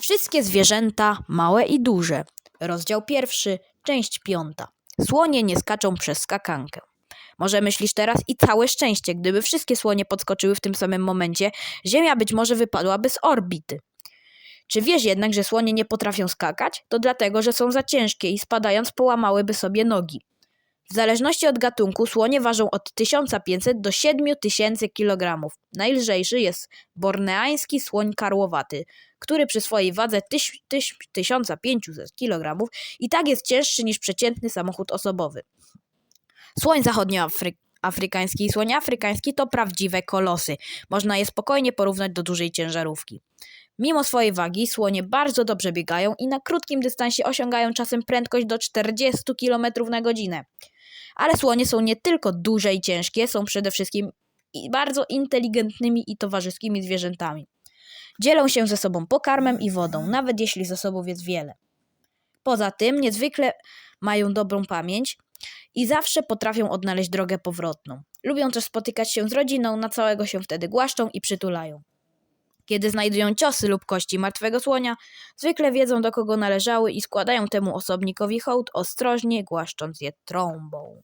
Wszystkie zwierzęta, małe i duże. Rozdział pierwszy, część piąta. Słonie nie skaczą przez skakankę. Może myślisz teraz i całe szczęście, gdyby wszystkie słonie podskoczyły w tym samym momencie, Ziemia być może wypadłaby z orbity. Czy wiesz jednak, że słonie nie potrafią skakać? To dlatego, że są za ciężkie i spadając połamałyby sobie nogi. W zależności od gatunku słonie ważą od 1500 do 7000 kg. Najlżejszy jest borneański słoń karłowaty, który przy swojej wadze tyś, tyś, 1500 kg i tak jest cięższy niż przeciętny samochód osobowy. Słoń zachodnioafrykański i słoń afrykański to prawdziwe kolosy. Można je spokojnie porównać do dużej ciężarówki. Mimo swojej wagi słonie bardzo dobrze biegają i na krótkim dystansie osiągają czasem prędkość do 40 km na godzinę. Ale słonie są nie tylko duże i ciężkie, są przede wszystkim bardzo inteligentnymi i towarzyskimi zwierzętami. Dzielą się ze sobą pokarmem i wodą, nawet jeśli zasobów jest wiele. Poza tym niezwykle mają dobrą pamięć i zawsze potrafią odnaleźć drogę powrotną. Lubią też spotykać się z rodziną, na całego się wtedy głaszczą i przytulają. Kiedy znajdują ciosy lub kości martwego słonia, zwykle wiedzą do kogo należały i składają temu osobnikowi hołd ostrożnie głaszcząc je trąbą.